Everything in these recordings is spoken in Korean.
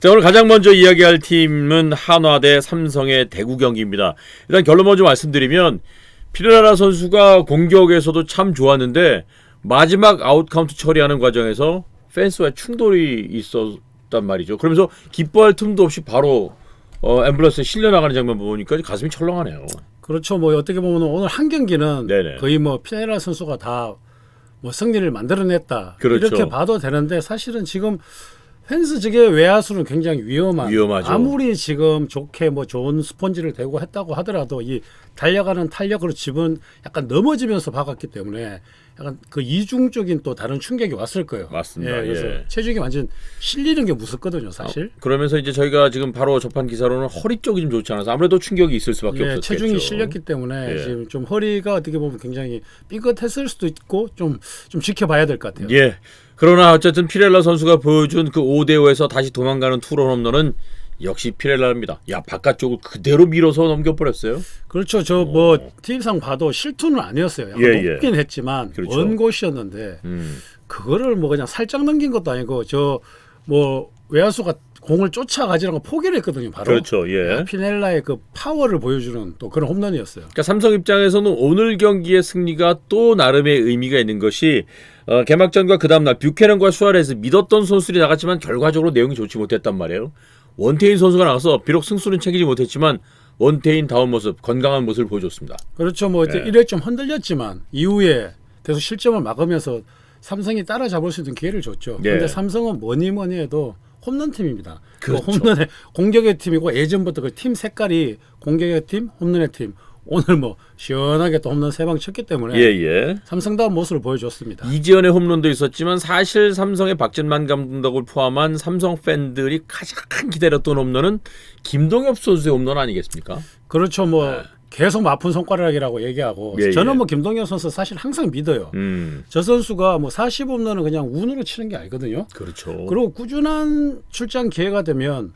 자 오늘 가장 먼저 이야기할 팀은 한화 대 삼성의 대구 경기입니다. 일단 결론 먼저 말씀드리면 피레라 선수가 공격에서도 참 좋았는데 마지막 아웃 카운트 처리하는 과정에서 펜스와 충돌이 있었단 말이죠. 그러면서 기뻐할 틈도 없이 바로 어, 앰뷸런스에 실려 나가는 장면 보니까 가슴이 철렁하네요. 그렇죠. 뭐 어떻게 보면 오늘 한 경기는 네네. 거의 뭐 피네라 선수가 다 뭐 승리를 만들어냈다 그렇죠. 이렇게 봐도 되는데 사실은 지금 펜스 측의 외야수는 굉장히 위험한 위험하죠. 아무리 지금 좋게 뭐 좋은 스펀지를 대고 했다고 하더라도 이 달려가는 탄력으로 집은 약간 넘어지면서 박았기 때문에 약간 그 이중적인 또 다른 충격이 왔을 거예요. 맞습니다. 예, 그래서 예. 체중이 완전 실리는 게 무섭거든요, 사실. 그러면서 이제 저희가 지금 바로 접한 기사로는 허리 쪽이 좀 좋지 않아서 아무래도 충격이 있을 수밖에 예, 없었겠죠. 체중이 실렸기 때문에 예. 지금 좀 허리가 어떻게 보면 굉장히 삐끗했을 수도 있고 좀 좀 지켜봐야 될 것 같아요. 예. 그러나 어쨌든 피렐라 선수가 보여준 그 5대5에서 다시 도망가는 투런 홈런은 역시 피렐라입니다. 야 바깥쪽을 그대로 밀어서 넘겨버렸어요. 그렇죠. 저뭐 TV상 봐도 실투는 아니었어요. 약간 예, 예. 높긴 했지만 그렇죠. 먼 곳이었는데 음. 그거를 뭐 그냥 살짝 넘긴 것도 아니고 저 뭐 외야수가 공을 쫓아가지라고 포기를 했거든요. 바로. 그렇죠. 예. 피넬라의 그 파워를 보여주는 또 그런 홈런이었어요. 그러니까 삼성 입장에서는 오늘 경기의 승리가 또 나름의 의미가 있는 것이 어, 개막전과 그 다음날 뷰캐넌과 수아레스 믿었던 선수들이 나갔지만 결과적으로 내용이 좋지 못했단 말이에요. 원태인 선수가 나가서 비록 승수는 챙기지 못했지만 원태인 다운 모습, 건강한 모습을 보여줬습니다. 그렇죠. 뭐 예. 이래 좀 흔들렸지만 이후에 계속 실점을 막으면서 삼성이 따라잡을 수 있는 기회를 줬죠. 예. 근데 삼성은 뭐니 뭐니 해도 홈런 팀입니다. 그 그렇죠. 홈런의 공격의 팀이고 예전부터 그 팀 색깔이 공격의 팀, 홈런의 팀. 오늘 뭐 시원하게 또 홈런 세 방 쳤기 때문에 예, 예. 삼성다운 모습을 보여줬습니다. 이지연의 홈런도 있었지만 사실 삼성의 박진만 감독을 포함한 삼성 팬들이 가장 기다렸던 홈런은 김동엽 선수의 홈런 아니겠습니까? 그렇죠. 뭐 계속 뭐 아픈 손가락이라고 얘기하고 네. 예, 저는 예. 뭐 김동현 선수 사실 항상 믿어요. 음, 저 선수가 뭐 40홈런은 그냥 운으로 치는 게 아니거든요. 그렇죠. 그리고 꾸준한 출장 기회가 되면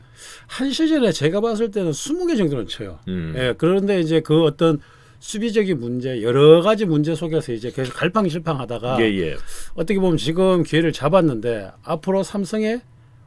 한 시즌에 제가 봤을 때는 20개 정도는 쳐요. 음. 예, 그런데 이제 그 어떤 수비적인 문제, 여러 가지 문제 속에서 이제 계속 갈팡질팡하다가 예, 예. 어떻게 보면 지금 기회를 잡았는데 앞으로 삼성의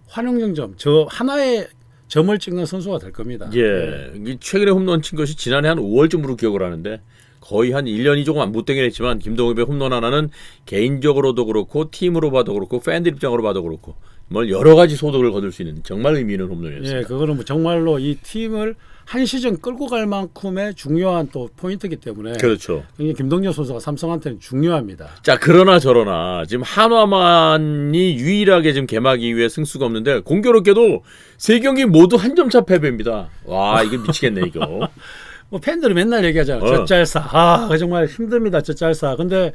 환영정점, 저 하나의 점을 찍는 선수가 될 겁니다. 예. 이 최근에 홈런 친 것이 지난해 한 5월쯤으로 기억을 하는데 거의 한 1년이 조금 못 되긴 했지만 김동엽의 홈런 하나는 개인적으로도 그렇고 팀으로 봐도 그렇고 팬들 입장으로 봐도 그렇고 뭘 여러 가지 소득을 거둘 수 있는 정말 의미 있는 홈런이었습니다. 예, 그거는 뭐 정말로 이 팀을 한 시즌 끌고 갈 만큼의 중요한 또 포인트이기 때문에 그렇죠. 김동현 선수가 삼성한테는 중요합니다. 자 그러나 저러나 지금 한화만이 유일하게 지금 개막 이후에 승수가 없는데 공교롭게도 세 경기 모두 한 점 차 패배입니다. 와 이게 미치겠네 이거. 뭐 팬들이 맨날 얘기하잖아요. 어. 젖잘싸. 아, 정말 힘듭니다. 젖잘싸. 근데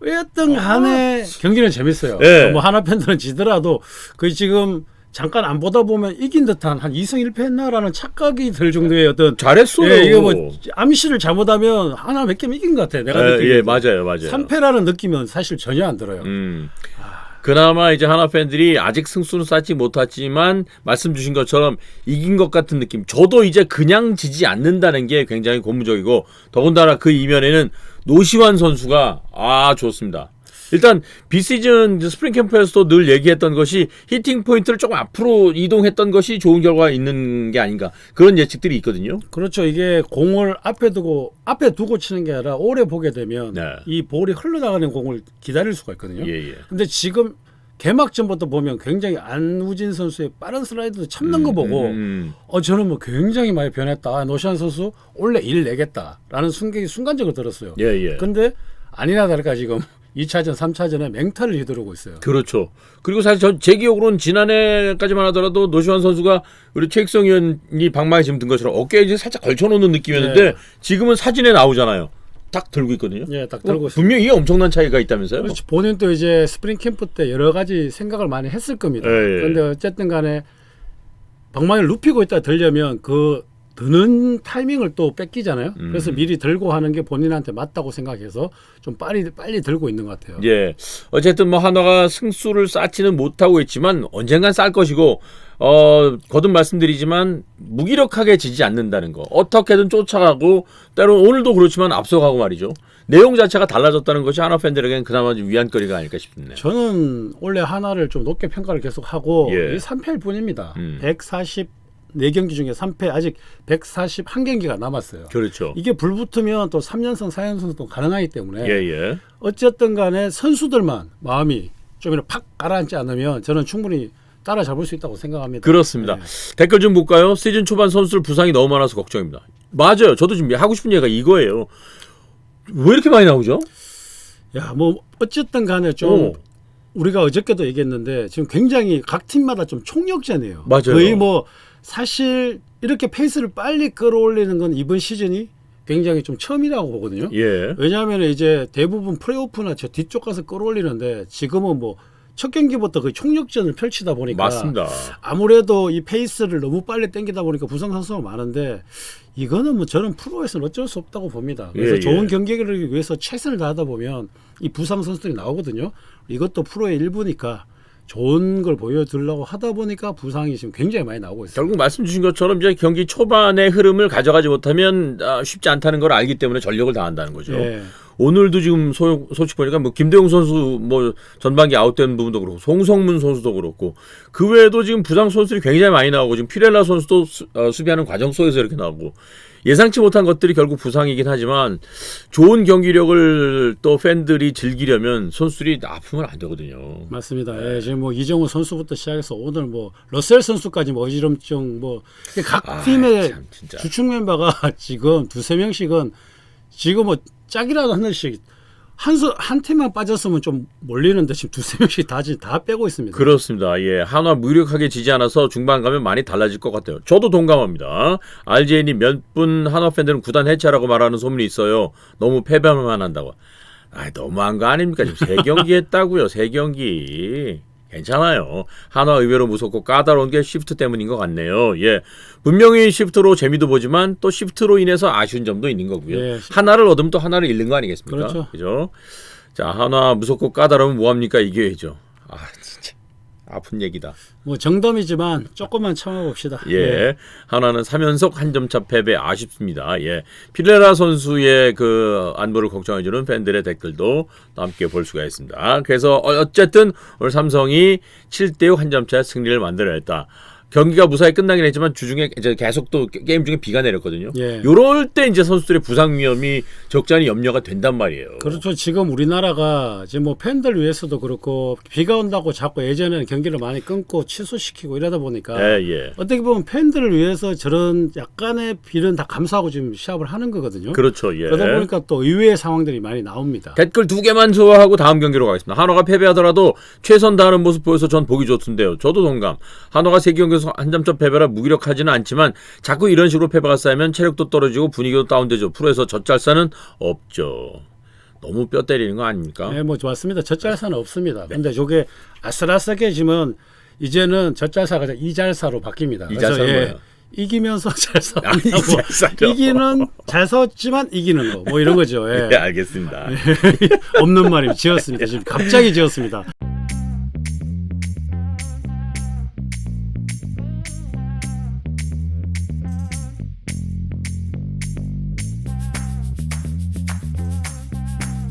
왜였든 간에 경기는 재밌어요. 아. 예. 뭐 하나 팬들은 지더라도 그 지금 잠깐 안 보다 보면 이긴 듯한 한 2승 1패 했나라는 착각이 들 정도의 어떤 잘했어요. 예, 이거 뭐 암시를 잘못하면 하나 몇 개면 이긴 것 같아. 내가 예. 예 맞아요 맞아요. 3패라는 느낌은 사실 전혀 안 들어요. 음. 그나마 이제 하나 팬들이 아직 승수는 쌓지 못했지만 말씀 주신 것처럼 이긴 것 같은 느낌. 저도 이제 그냥 지지 않는다는 게 굉장히 고무적이고 더군다나 그 이면에는 노시환 선수가 아 좋습니다. 일단 비시즌 스프링 캠프에서도 늘 얘기했던 것이 히팅 포인트를 조금 앞으로 이동했던 것이 좋은 결과가 있는 게 아닌가 그런 예측들이 있거든요. 그렇죠. 이게 공을 앞에 두고 앞에 두고 치는 게 아니라 오래 보게 되면 네. 이 볼이 흘러나가는 공을 기다릴 수가 있거든요. 예 예. 근데 지금 개막전부터 보면 굉장히 안우진 선수의 빠른 슬라이드 참는 거 보고 음, 어 저는 뭐 굉장히 많이 변했다. 아, 노시안 선수 원래 일 내겠다라는 순간이 순간적으로 들었어요. 예 예. 근데 아니나 다를까 지금 2차전, 3차전에 맹타를 휘두르고 있어요. 그렇죠. 그리고 사실 전 제 기억으로는 지난해까지만 하더라도 노시환 선수가 우리 최익성 의원이 방망이 지금 든 것처럼 어깨에 이제 살짝 걸쳐놓는 느낌이었는데 네. 지금은 사진에 나오잖아요. 딱 들고 있거든요. 예, 딱 들고 어. 분명히 이게 엄청난 차이가 있다면서요? 그렇지. 본인도 이제 스프링 캠프 때 여러 가지 생각을 많이 했을 겁니다. 예, 예. 그런데 어쨌든 간에 방망이를 눕히고 있다 들려면 그 드는 타이밍을 또 뺏기잖아요. 음. 그래서 미리 들고 하는 게 본인한테 맞다고 생각해서 좀 빨리 빨리 들고 있는 것 같아요. 예. 어쨌든 뭐 한화가 승수를 쌓지는 못하고 있지만 언젠간 쌓을 것이고 어 거듭 말씀드리지만 무기력하게 지지 않는다는 거 어떻게든 쫓아가고 때로 오늘도 그렇지만 앞서가고 말이죠. 내용 자체가 달라졌다는 것이 하나 팬들에게는 그나마 좀 위안거리가 아닐까 싶네요. 저는 원래 하나를 좀 높게 평가를 계속 하고 예. 이 3패일 뿐입니다. 음. 144경기 중에 3패 아직 141경기가 남았어요. 그렇죠. 이게 불붙으면 또 3연승, 4연승도 가능하기 때문에 예, 예. 어쨌든 간에 선수들만 마음이 좀 이렇게 팍 가라앉지 않으면 저는 충분히 따라잡을 수 있다고 생각합니다. 그렇습니다. 네. 댓글 좀 볼까요? 시즌 초반 선수들 부상이 너무 많아서 걱정입니다. 맞아요. 저도 지금 하고 싶은 얘기가 이거예요. 왜 이렇게 많이 나오죠? 야, 뭐 어쨌든 간에 좀 오. 우리가 어저께도 얘기했는데 지금 굉장히 각 팀마다 좀 총력전이에요. 맞아요. 거의 뭐 사실 이렇게 페이스를 빨리 끌어올리는 건 이번 시즌이 굉장히 좀 처음이라고 보거든요. 예. 왜냐하면 이제 대부분 플레이오프나 저 뒤쪽 가서 끌어올리는데 지금은 뭐 첫 경기부터 그 총력전을 펼치다 보니까 맞습니다. 아무래도 이 페이스를 너무 빨리 땡기다 보니까 부상 선수가 많은데 이거는 뭐 저는 프로에서는 어쩔 수 없다고 봅니다. 그래서 예, 좋은 예. 경기를 위해서 최선을 다하다 보면 이 부상 선수들이 나오거든요. 이것도 프로의 일부니까 좋은 걸 보여주려고 하다 보니까 부상이 지금 굉장히 많이 나오고 있어요. 결국 말씀 주신 것처럼 이제 경기 초반의 흐름을 가져가지 못하면 아, 쉽지 않다는 걸 알기 때문에 전력을 다한다는 거죠. 예. 오늘도 지금 소, 소식 보니까 뭐 김대웅 선수 뭐 전반기 아웃된 부분도 그렇고 송성문 선수도 그렇고 그 외에도 지금 부상 선수들이 굉장히 많이 나오고 지금 피렐라 선수도 수, 어, 수비하는 과정 속에서 이렇게 나오고 예상치 못한 것들이 결국 부상이긴 하지만 좋은 경기력을 또 팬들이 즐기려면 선수들이 아프면 안 되거든요. 맞습니다. 예, 지금 뭐 이정우 선수부터 시작해서 오늘 뭐 러셀 선수까지 뭐 어지럼증 뭐각 아, 팀의 참. 주축 멤버가 지금 두세 명씩은 지금 뭐 짝이라도 하나씩 한 수 한 팀만 빠졌으면 좀 몰리는데 지금 두세 명씩 다, 지- 다 빼고 있습니다. 그렇습니다. 예, 한화 무력하게 지지 않아서 중반 가면 많이 달라질 것 같아요. 저도 동감합니다. RJ님 몇분 한화 팬들은 구단 해체라고 말하는 소문이 있어요. 너무 패배만 한다고. 아, 너무한 거 아닙니까? 지금 세 경기 했다고요. 세 경기. 괜찮아요. 한화 의외로 무섭고 까다로운 게 시프트 때문인 것 같네요. 예. 분명히 시프트로 재미도 보지만 또 시프트로 인해서 아쉬운 점도 있는 거고요. 예. 하나를 얻으면 또 하나를 잃는 거 아니겠습니까? 그렇죠. 그죠? 자, 한화 무섭고 까다로우면 뭐합니까? 이겨야죠. 아. 아픈 얘기다. 뭐 정덤이지만 조금만 참아봅시다. 예. 하나는 3연속 한 점 차 패배 아쉽습니다. 예. 피레라 선수의 그 안보를 걱정해 주는 팬들의 댓글도 또 함께 볼 수가 있습니다. 그래서 어- 어쨌든 오늘 삼성이 7대 6 한 점 차 승리를 만들어냈다. 경기가 무사히 끝나긴 했지만 주중에 이제 계속 또 게- 게임 중에 비가 내렸거든요. 예. 요럴 때 이제 선수들의 부상 위험이 적잖이 염려가 된단 말이에요. 그렇죠. 지금 우리나라가 지금 뭐 팬들 위해서도 그렇고 비가 온다고 자꾸 예전에는 경기를 많이 끊고 취소시키고 이러다 보니까 예, 예. 어떻게 보면 팬들을 위해서 저런 약간의 비는 다 감수하고 지금 시합을 하는 거거든요. 그렇죠. 예. 그러다 보니까 또 의외의 상황들이 많이 나옵니다. 댓글 두 개만 소화하고 다음 경기로 가겠습니다. 한화가 패배하더라도 최선 다하는 모습 보여서 전 보기 좋던데요. 저도 동감. 한화가 세 경기 에서 한 점차 패배라 무기력하지는 않지만 자꾸 이런 식으로 패배가 쌓이면 체력도 떨어지고 분위기도 다운되죠. 프로에서 젖잘사는 없죠. 너무 뼈 때리는 거 아닙니까? 네, 뭐 좋았습니다. 젖잘사는 없습니다. 근데 저게 아슬아슬해지면 이제는 젖잘사가 이잘사로 바뀝니다. 그래서 예? 이기면서 잘 싸운다고 아? 이기는 잘 싸웠지만 이기는 거 뭐 이런 거죠. 예. 네, 알겠습니다. 없는 말이 지었습니다. 지금 갑자기 지었습니다.